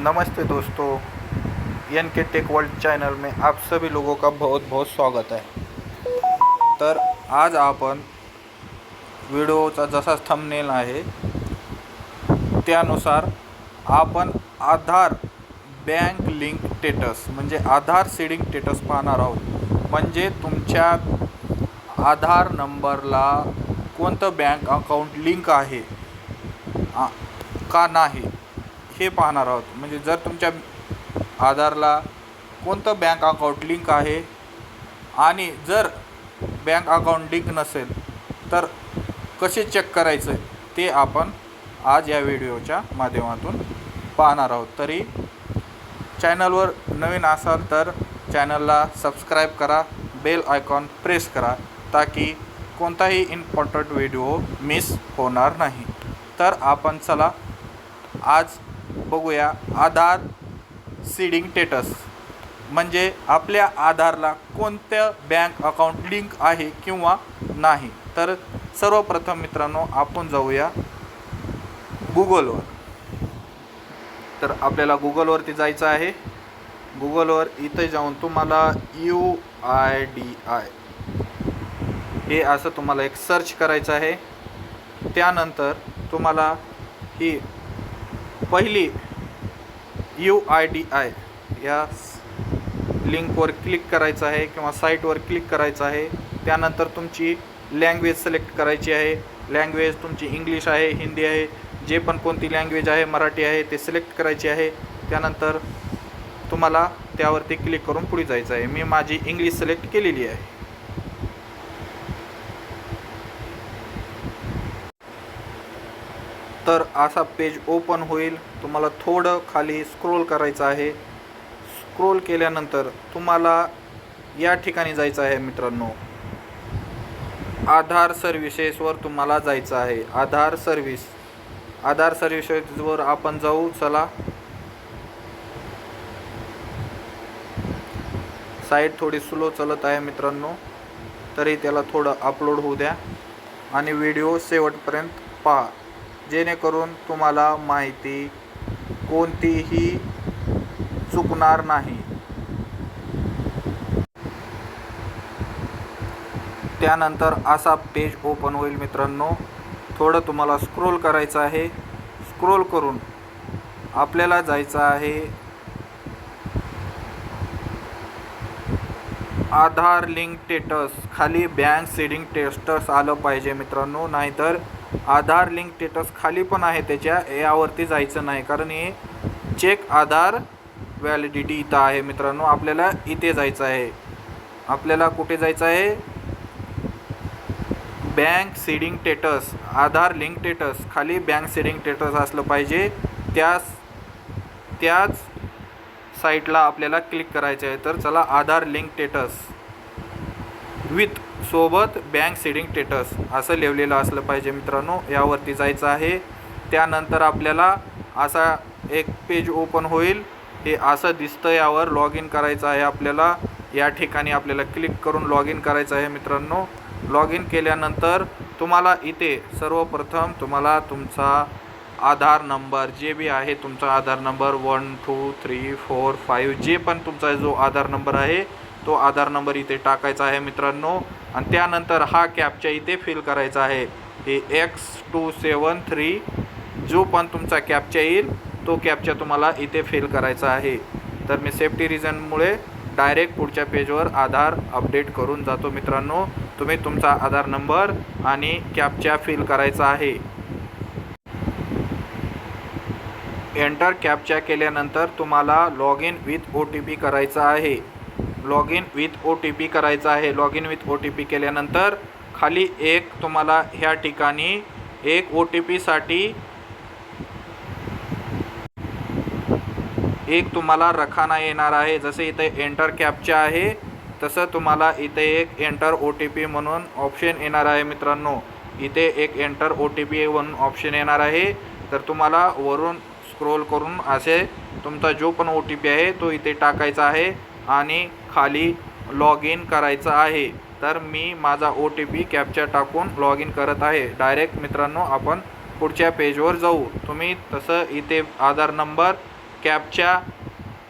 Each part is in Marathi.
नमस्ते दोस्तों N K tech world channel में आप सभी लोगों का बहुत बहुत स्वागत है। तर आज आपण व्हिडिओचा जसा थंबनेल आहे त्यानुसार आपण आधार बँक लिंक टेटस म्हणजे आधार सीडिंग टेटस पाहणार आहोत. म्हणजे तुमच्या आधार नंबरला कोणतं बँक अकाउंट लिंक आहे का नाही हे पाहणार आहोत. म्हणजे जर तुमच्या आधारला कोणतं बँक अकाउंट लिंक आहे आणि जर बँक अकाउंट लिंक नसेल तर कसे चेक करायचं ते आपण आज या व्हिडिओच्या माध्यमातून पाहणार आहोत. तरी चॅनलवर नवीन असाल तर चॅनलला सबस्क्राईब करा बेल आयकॉन प्रेस करा ताकी कोणताही इम्पॉर्टंट व्हिडिओ मिस होणार नाही. तर आपण चला आज बघूया आधार सीडिंग टेटस म्हणजे आपल्या आधारला कोणतं बँक अकाउंट लिंक आहे किंवा नाही. तर सर्वप्रथम मित्रांनो आपण जाऊया गुगलवर तर आपल्याला गुगलवरती जायचं आहे. गुगलवर इथे जाऊन तुम्हाला यू आय डी आय हे असं तुम्हाला एक सर्च करायचं आहे. त्यानंतर तुम्हाला ही पहिली यू आय डी आय या लिंकवर क्लिक करायचं आहे किंवा साईटवर क्लिक करायचं आहे. त्यानंतर तुमची लँग्वेज सिलेक्ट करायची आहे. लँग्वेज तुमची इंग्लिश आहे हिंदी आहे जे पण कोणती लँग्वेज आहे मराठी आहे ते सिलेक्ट करायची आहे. त्यानंतर तुम्हाला त्यावरती क्लिक करून पुढे जायचं आहे. मी माझी इंग्लिश सिलेक्ट केलेली आहे. तर असा पेज ओपन होईल. तुम्हाला थोडं खाली स्क्रोल करायचं आहे. स्क्रोल केल्यानंतर तुम्हाला या ठिकाणी जायचं आहे मित्रांनो. आधार सर्व्हिसेसवर तुम्हाला जायचं आहे. आधार सर्व्हिस आधार सर्व्हिसेसवर आपण जाऊ. चला. साईट थोडी स्लो चालत आहे मित्रांनो. तरी त्याला थोडं अपलोड होऊ द्या. आणि व्हिडिओ शेवटपर्यंत पहा. जेणेकरून तुम्हाला माहिती कोणतीही चुकणार नाही. त्यानंतर असा पेज ओपन होईल मित्रांनो. थोडं तुम्हाला स्क्रोल करायचं आहे. स्क्रोल करून आपल्याला जायचं आहे. आधार लिंक टेटस खाली बँक सीडिंग टेस्टस आलं पाहिजे मित्रांनो. नाहीतर आधार लिंक टेटस खाली पण आहे त्याच्या. यावरती जायचं नाही. कारण हे चेक आधार व्हॅलिडिटी इथं आहे मित्रांनो. आपल्याला इथे जायचं आहे. आपल्याला कुठे जायचं आहे? Bank seeding status Aadhaar link status खाली बँक सीडिंग टेटस असलं पाहिजे. त्याच त्याच साईटला आपल्याला क्लिक करायचं आहे. तर चला आधार लिंक टेटस विथ सोबत बँक सीडिंग टेटस असं लिहिलेलं असलं पाहिजे मित्रांनो. यावरती जायचं आहे. त्यानंतर आपल्याला असा एक पेज ओपन होईल. हे असं दिसतं यावर लॉग इन करायचं आहे आपल्याला. या ठिकाणी आपल्याला क्लिक करून लॉग इन करायचं आहे मित्रांनो. लॉग इन केल्यानंतर तुम्हाला इथे सर्वप्रथम तुम्हाला तुमचा आधार नंबर जे बी आहे तुमचा Aadhaar number one two three four five जे पण तुमचा जो आधार नंबर आहे तो आधार नंबर इथे टाकायचा आहे मित्रांनो. आणि त्यानंतर हा कॅपच्या इथे फिल करायचा आहे. हे एक्स टू सेवन थ्री जो पण तुमचा कॅपच्या येईल तो कॅपच्या तुम्हाला इथे फिल करायचा आहे. तर मी सेफ्टी रिझनमुळे डायरेक्ट पुढच्या पेजवर आधार अपडेट करून जातो मित्रांनो. तुम्ही तुमचा आधार नंबर आणि कॅपच्या फिल करायचा आहे. एंटर कॅपच्या केल्यानंतर तुम्हाला log in with O T P करायचा आहे. Log in with O T P करायचा आहे. Log in with O T P केल्यानंतर खाली एक तुम्हाला ह्या ठिकाणी एक ओ टी पीसाठी एक तुम्हाला रखाना येणार आहे. जसे इथे एंटर कॅपच्या आहे तसं तुम्हाला इथे एक एंटर ओ टी पी म्हणून ऑप्शन येणार आहे मित्रांनो. इथे एक एंटर ओ टी पी म्हणून ऑप्शन येणार आहे. तर तुम्हाला वरून स्क्रोल करून असे तुमचा जो पण ओ टी पी आहे तो इथे टाकायचा आहे. आणि खाली लॉग इन करायचं आहे. तर मी माझा ओ टी पी कॅप्चर टाकून लॉग इन करत आहे. डायरेक्ट मित्रांनो आपण पुढच्या पेजवर जाऊ. तुम्ही तसं इथे Aadhaar number captcha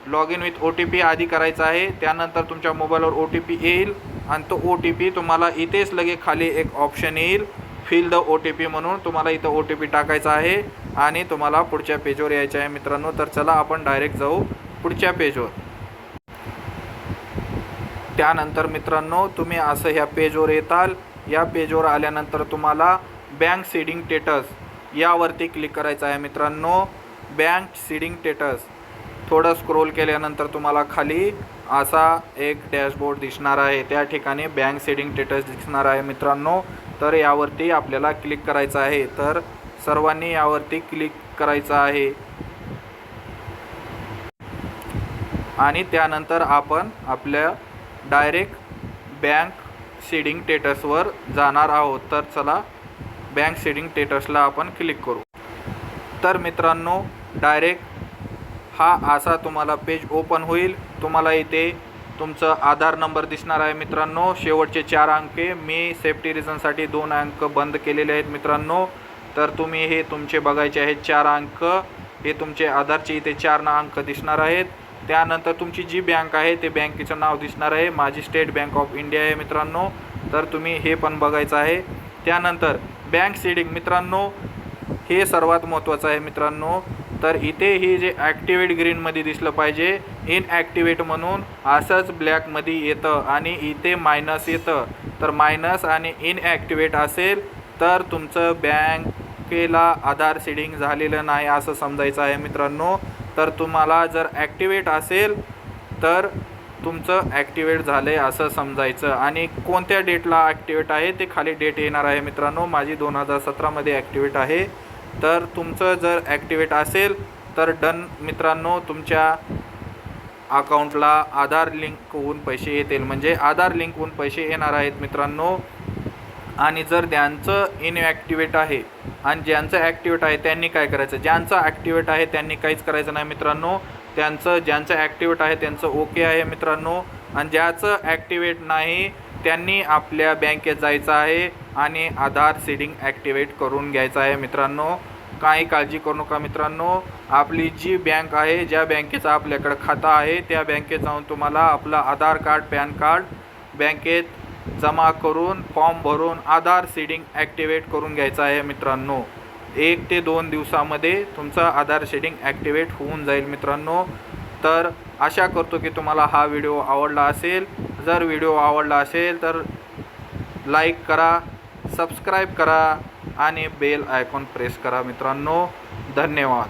log in with O T P आधी करायचा आहे. त्यानंतर तुमच्या मोबाईलवर ओ टी पी येईल आणि तो ओ टी पी तुम्हाला इथेच लगे खाली एक ऑप्शन येईल. Fill the O T P म्हणून तुम्हाला इथं ओ टी पी टाकायचा आहे आणि तुम्हाला पुढच्या पेजवर यायचं आहे मित्रांनो. तर चला आपण डायरेक्ट जाऊ पुढच्या पेजवर त्यानंतर मित्रांनो तुम्ही असं ह्या पेजवर येताल. या पेजवर आल्यानंतर तुम्हाला बँक सीडिंग टेटस यावरती क्लिक करायचं आहे मित्रांनो. बँक सीडिंग टेटस थोडं स्क्रोल केल्यानंतर तुम्हाला खाली असा एक डॅशबोर्ड दिसणार आहे. त्या ठिकाणी बँक सीडिंग टेटस दिसणार आहे मित्रांनो. तर यावरती आपल्याला क्लिक करायचं आहे. तर सर्वांनी यावरती क्लिक करायचं आहे. आणि त्यानंतर आपण आपल्या डायरेक्ट बँक सीडिंग टेटसवर जाणार आहोत तर चला बँक सीडिंग टेटसला आपण क्लिक करू. तर मित्रांनो डायरेक्ट हा असा तुम्हाला पेज ओपन होईल. तुम्हाला इथे तुमचं आधार नंबर दिसणार आहे मित्रांनो. शेवटचे चार अंके मी सेफ्टी रिझनसाठी दोन अंक बंद केलेले आहेत मित्रांनो. तर तुम्ही हे तुमचे बघायचे आहेत चार अंक. हे तुमचे आधारचे इथे चार ना अंक दिसणार आहेत. त्यानंतर तुमची जी बँक आहे ते बँकेचं नाव दिसणार आहे. माझी स्टेट बँक ऑफ इंडिया आहे मित्रांनो. तर तुम्ही हे पण बघायचं आहे. त्यानंतर बँक सीडिंग मित्रांनो हे सर्वात महत्त्वाचं आहे मित्रांनो. तर इथे हे जे ॲक्टिवेट ग्रीनमध्ये दिसलं पाहिजे. इनॲक्टिवेट म्हणून असंच ब्लॅकमध्ये येतं आणि इथे मायनस येतं. तर मायनस आणि इनॲक्टिवेट असेल तर तुमचं बँकेला आधार सीडिंग झालेलं नाही असं समजायचं आहे मित्रांनो. तर तुम्हाला जर ॲक्टिवेट असेल तर तुमचं ॲक्टिवेट झालं आहे असं समजायचं. आणि कोणत्या डेटला ॲक्टिवेट आहे ते खाली डेट येणार आहे मित्रांनो. माझी दोन हजार सतरामध्ये ॲक्टिवेट आहे. तर तुमचं जर ॲक्टिवेट असेल तर डन मित्रांनो तुमच्या अकाउंटला आधार लिंक होऊन पैसे येतील. म्हणजे आधार लिंक होऊन पैसे येणार आहेत मित्रांनो. आणि जर ज्यांचं इनॲक्टिवेट आहे आणि ज्यांचं ॲक्टिवेट आहे त्यांनी काय करायचं? ज्यांचं ॲक्टिवेट आहे त्यांनी काहीच करायचं नाही मित्रांनो. त्यांचं ज्यांचं ॲक्टिवेट आहे त्यांचं ओके आहे मित्रांनो. आणि ज्याचं ॲक्टिवेट नाही त्यांनी आपल्या बँकेत जायचं आहे आणि आधार सीडिंग ॲक्टिवेट करून घ्यायचं आहे मित्रांनो. काही काळजी करू नका मित्रांनो. आपली जी बँक आहे ज्या बँकेचं आपल्याकडं खातं आहे त्या बँकेत जाऊन तुम्हाला आपलं आधार कार्ड पॅन कार्ड बँकेत जमा करून फॉर्म भरून आधार सीडिंग ॲक्टिवेट करून घ्यायचं आहे मित्रांनो. एक ते दोन दिवसामध्ये तुमचं आधार शेडिंग ॲक्टिवेट होऊन जाईल मित्रांनो. तर आशा करतो की तुम्हाला हा व्हिडिओ आवडला असेल. जर व्हिडिओ आवडला असेल तर लाईक करा सबस्क्राईब करा आणि बेल आयकॉन प्रेस करा मित्रांनो. धन्यवाद.